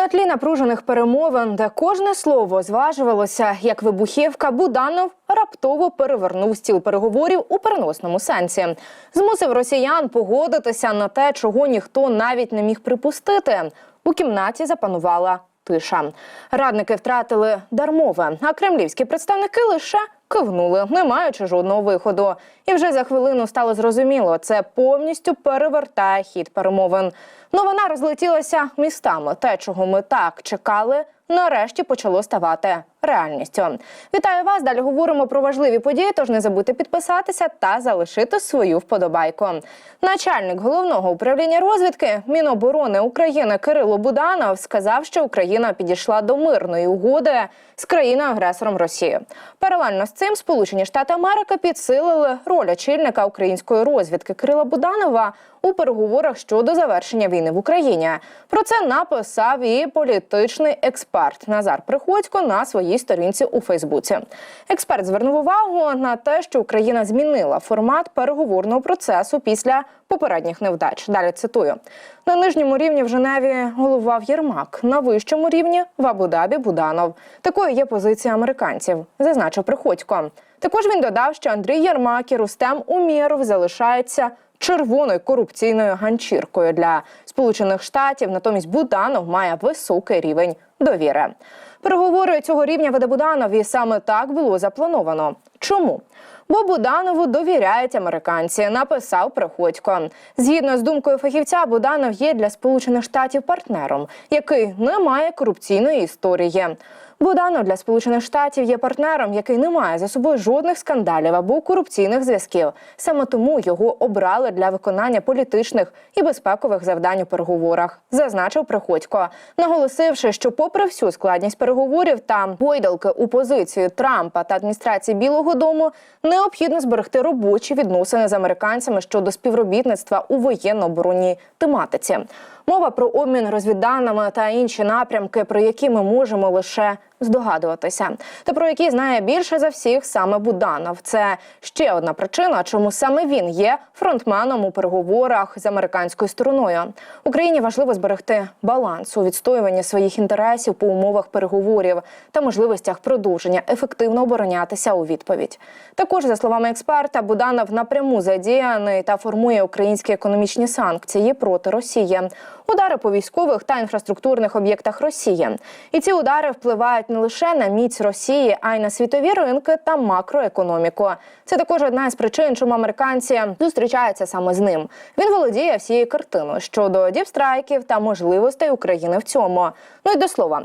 На тлі напружених перемовин, де кожне слово зважувалося як вибухівка, Буданов раптово перевернув стіл переговорів у переносному сенсі. Змусив росіян погодитися на те, чого ніхто навіть не міг припустити. У кімнаті запанувала тиша. Радники втратили дармове, а кремлівські представники лише кивнули, не маючи жодного виходу. І вже за хвилину стало зрозуміло, це повністю перевертає хід перемовин. Новина розлетілася містами. Те, чого ми так чекали, нарешті почало ставати реальністю. Вітаю вас! Далі говоримо про важливі події. Тож не забудьте підписатися та залишити свою вподобайку. Начальник головного управління розвідки Міноборони України Кирило Буданов сказав, що Україна підійшла до мирної угоди з країною-агресором Росії. Паралельно з цим Сполучені Штати Америки підсилили роль очільника української розвідки Кирила Буданова у переговорах щодо завершення війни в Україні. Про це написав і політичний експерт Назар Приходько на своїй сторінці у Фейсбуці. Експерт звернув увагу на те, що Україна змінила формат переговорного процесу після попередніх невдач. Далі цитую: на нижньому рівні в Женеві головував Єрмак, на вищому рівні в Абу-Дабі Буданов. Такою є позиція американців, зазначив Приходько. Також він додав, що Андрій Єрмак і Рустем Умєров залишаються червоною корупційною ганчіркою для Сполучених Штатів. Натомість Буданов має високий рівень довіри. Переговори цього рівня веде Буданов, і саме так було заплановано. Чому? Бо Буданову довіряють американці, написав Приходько. Згідно з думкою фахівця, Буданов є для Сполучених Штатів партнером, який не має корупційної історії. Буданов для Сполучених Штатів є партнером, який не має за собою жодних скандалів або корупційних зв'язків. Саме тому його обрали для виконання політичних і безпекових завдань у переговорах, зазначив Приходько, наголосивши, що, попри всю складність переговорів та гойдалки у позиції Трампа та адміністрації Білого Дому, необхідно зберегти робочі відносини з американцями щодо співробітництва у воєнно-оборонній тематиці. Мова про обмін розвідданими та інші напрямки, про які ми можемо лише здогадуватися, та про які знає більше за всіх саме Буданов. Це ще одна причина, чому саме він є фронтменом у переговорах з американською стороною. Україні важливо зберегти баланс у відстоюванні своїх інтересів по умовах переговорів та можливостях продовження ефективно оборонятися у відповідь. Також за словами експерта, Буданов напряму задіяний та формує українські економічні санкції проти Росії, удари по військових та інфраструктурних об'єктах Росії. І ці удари впливають не лише на міць Росії, а й на світові ринки та макроекономіку. Це також одна з причин, чому американці зустрічаються саме з ним. Він володіє всією картиною щодо діпстрайків та можливостей України в цьому. Ну і до слова.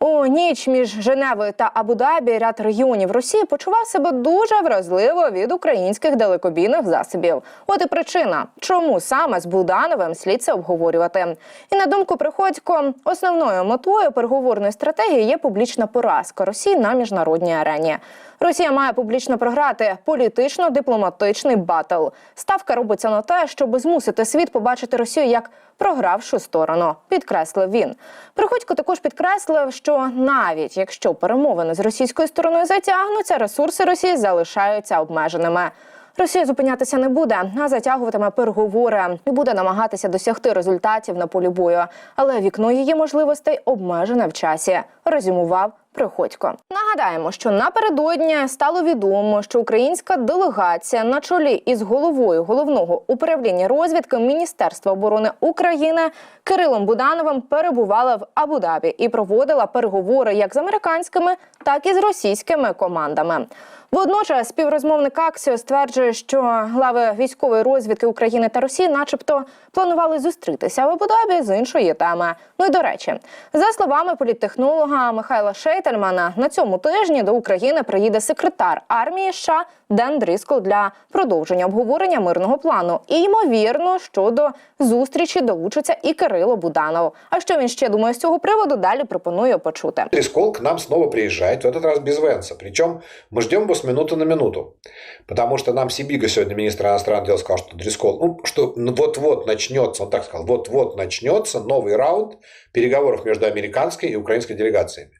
У ніч між Женевою та Абу-Дабі ряд регіонів Росії почував себе дуже вразливо від українських далекобійних засобів. От і причина, чому саме з Будановим слід це обговорювати. І на думку Приходько, основною метою переговорної стратегії є публічна поразка Росії на міжнародній арені. Росія має публічно програти політично-дипломатичний батл. Ставка робиться на те, щоб змусити світ побачити Росію як програвшу сторону. Підкреслив він. Приходько також підкреслив, що навіть якщо перемовини з російською стороною затягнуться, ресурси Росії залишаються обмеженими. Росія зупинятися не буде, а затягуватиме переговори і буде намагатися досягти результатів на полі бою. Але вікно її можливостей обмежене в часі. Резюмував Приходько. Нагадаємо, що напередодні стало відомо, що українська делегація на чолі із головою головного управління розвідки Міністерства оборони України Кирилом Будановим перебувала в Абу-Дабі і проводила переговори як з американськими, так і з російськими командами. Водночас співрозмовник Аксіо стверджує, що глави військової розвідки України та Росії, начебто, планували зустрітися в Абу-Дабі з іншої теми. Ну і до речі, за словами політтехнолога Михайла Шейтельмана, на цьому тижні до України приїде секретар армії США Ден Дріскол для продовження обговорення мирного плану. І ймовірно, що до зустрічі долучиться і Кирило Буданов. А що він ще думає з цього приводу? Далі пропоную почути. Трескол к нам снова приезжает, в этот раз без Венса. Причем мы ждем его с минуты на минуту. Потому что нам Сибига сегодня, министр иностранных дел, сказал, что Дрескол, ну, что вот-вот начнется, он так сказал, вот-вот начнется новый раунд переговоров между американской и украинской делегациями.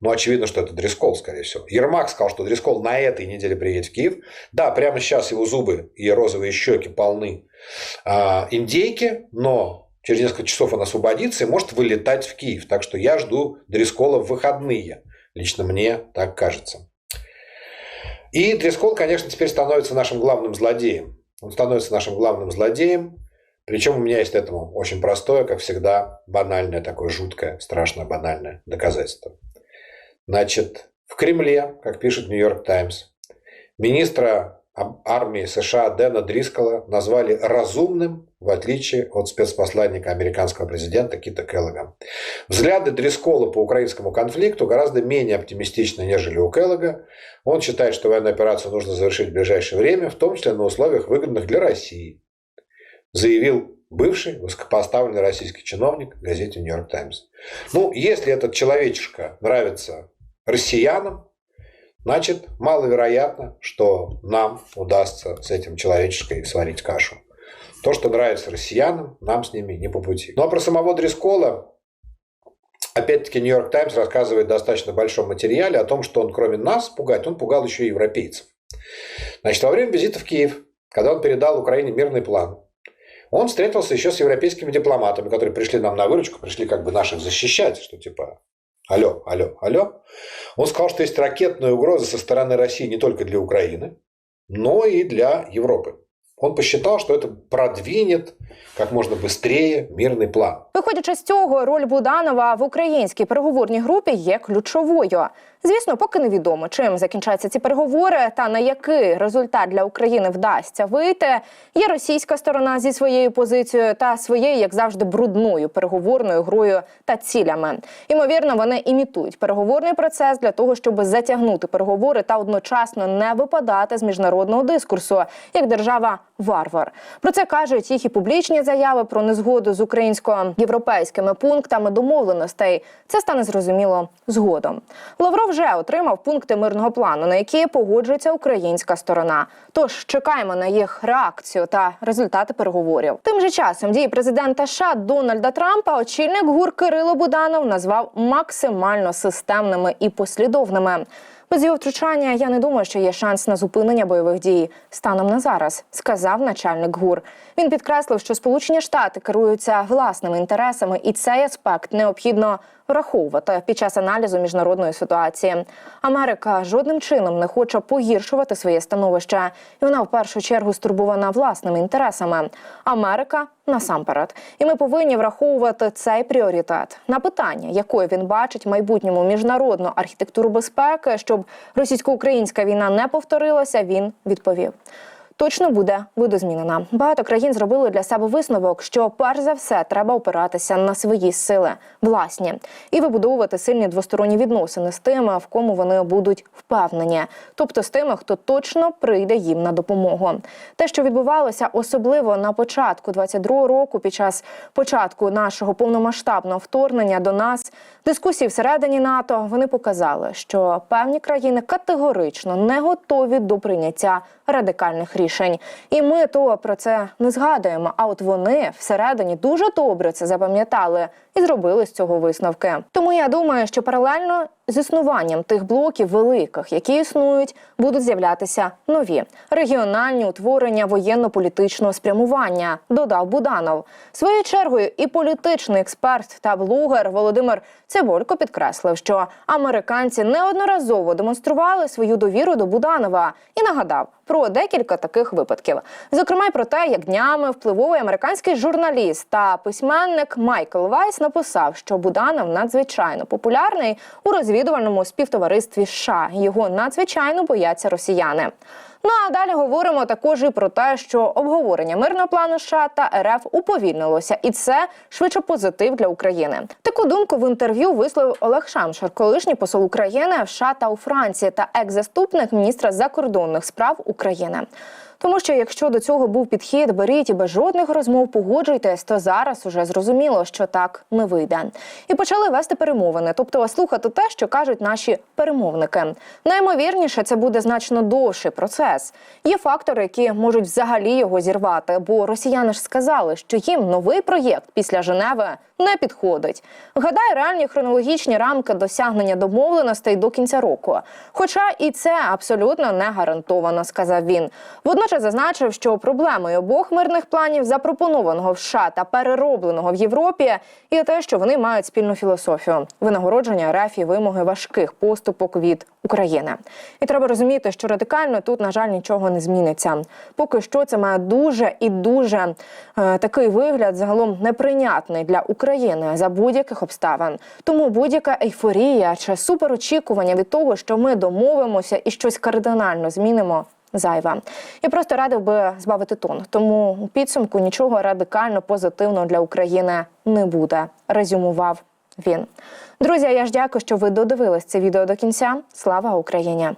Ну, очевидно, что это Дрескол, скорее всего. Ермак сказал, что Дрескол на этой неделе приедет в Киев. Да, прямо сейчас его зубы и розовые щеки полны а, индейки, но через несколько часов он освободится и может вылетать в Киев. Так что я жду Дрескола в выходные. Лично мне так кажется. И Дрескол, конечно, теперь становится нашим главным злодеем. Он становится нашим главным злодеем. Причем у меня есть этому очень простое, как всегда, банальное, такое жуткое, страшно банальное доказательство. Значит, в Кремле, как пишет Нью-Йорк Таймс, министра армии США Дэна Дрискола назвали разумным, в отличие от спецпосланника американского президента Кита Келлога. Взгляды Дрискола по украинскому конфликту гораздо менее оптимистичны, нежели у Келлога. Он считает, что военную операцию нужно завершить в ближайшее время, в том числе на условиях, выгодных для России, заявил бывший высокопоставленный российский чиновник газете «Нью-Йорк Таймс». Ну, если этот человечишка нравится россиянам, значит, маловероятно, что нам удастся с этим человеческой сварить кашу. То, что нравится россиянам, нам с ними не по пути. Ну а про самого Дрескола, опять-таки, Нью-Йорк Таймс рассказывает в достаточно большом материале о том, что он, кроме нас пугать, он пугал еще и европейцев. Значит, во время визита в Киев, когда он передал Украине мирный план, он встретился еще с европейскими дипломатами, которые пришли нам на выручку, пришли как бы наших защищать, что типа алло, алло, алло. Он сказал, что есть ракетная угроза со стороны России не только для Украины, но и для Европы. Он посчитал, что это продвинет як можна швидше мирний план. Виходячи з цього, роль Буданова в українській переговорній групі є ключовою. Звісно, поки невідомо, чим закінчаться ці переговори та на який результат для України вдасться вийти. Є російська сторона зі своєю позицією та своєю, як завжди, брудною переговорною грою та цілями. Ймовірно, вони імітують переговорний процес для того, щоб затягнути переговори та одночасно не випадати з міжнародного дискурсу як держава варвар. Про це кажуть їх і публічні заяви про незгоду з українсько-європейськими пунктами домовленостей. Це стане зрозуміло згодом. Лавров вже отримав пункти мирного плану, на які погоджується українська сторона. Тож чекаємо на їх реакцію та результати переговорів. Тим же часом дії президента США Дональда Трампа очільник гур Кирило Буданов назвав максимально системними і послідовними. Без його втручання я не думаю, що є шанс на зупинення бойових дій станом на зараз, сказав начальник ГУР. Він підкреслив, що Сполучені Штати керуються власними інтересами, і цей аспект необхідно враховувати під час аналізу міжнародної ситуації. Америка жодним чином не хоче погіршувати своє становище, і вона в першу чергу стурбована власними інтересами. Америка насамперед, і ми повинні враховувати цей пріоритет на питання, якою він бачить в майбутньому міжнародну архітектуру безпеки, щоб російсько-українська війна не повторилася. Він відповів. Точно буде видозмінена. Багато країн зробили для себе висновок, що перш за все треба опиратися на свої сили, власні, і вибудовувати сильні двосторонні відносини з тими, в кому вони будуть впевнені, тобто з тими, хто точно прийде їм на допомогу. Те, що відбувалося, особливо на початку 22-го року, під час початку нашого повномасштабного вторгнення до нас, дискусії всередині НАТО, вони показали, що певні країни категорично не готові до прийняття радикальних рішень. І ми то про це не згадуємо. А от вони всередині дуже добре це запам'ятали і зробили з цього висновки. Тому я думаю, що паралельно з існуванням тих блоків великих, які існують, будуть з'являтися нові регіональні утворення воєнно-політичного спрямування. Додав Буданов. Своєю чергою, і політичний експерт та блогер Володимир Циболько підкреслив, що американці неодноразово демонстрували свою довіру до Буданова і нагадав про декілька таких випадків. Зокрема, й про те, як днями впливовий американський журналіст та письменник Майкл Вайс написав, що Буданов надзвичайно популярний у розвідувальному співтоваристві США. Його надзвичайно бояться росіяни. Ну а далі говоримо також і про те, що обговорення мирного плану США та РФ уповільнилося, і це швидше позитив для України. Таку думку в інтерв'ю висловив Олег Шамшер, колишній посол України в США та у Франції та екс-заступник міністра закордонних справ України. Тому що якщо до цього був підхід, беріть і без жодних розмов погоджуйтесь, то зараз уже зрозуміло, що так не вийде. І почали вести перемовини, тобто слухати те, що кажуть наші перемовники. Наймовірніше, це буде значно довший процес. Є фактори, які можуть взагалі його зірвати, бо росіяни ж сказали, що їм новий проєкт після Женеви не підходить. Гадаю, реальні хронологічні рамки досягнення домовленостей до кінця року. Хоча і це абсолютно не гарантовано, сказав він. Водночас зазначив, що проблемою обох мирних планів, запропонованого в США та переробленого в Європі, є те, що вони мають спільну філософію винагородження РФ і вимоги важких поступок від України. І треба розуміти, що радикально тут, на жаль, нічого не зміниться. Поки що це має дуже і дуже е, такий вигляд загалом неприйнятний для України за будь-яких обставин. Тому будь-яка ейфорія чи суперочікування від того, що ми домовимося і щось кардинально змінимо. Зайва. Я просто радив би збавити тон. Тому у підсумку нічого радикально позитивного для України не буде. Резюмував він. Друзі, я ж дякую, що ви додивились це відео до кінця. Слава Україні!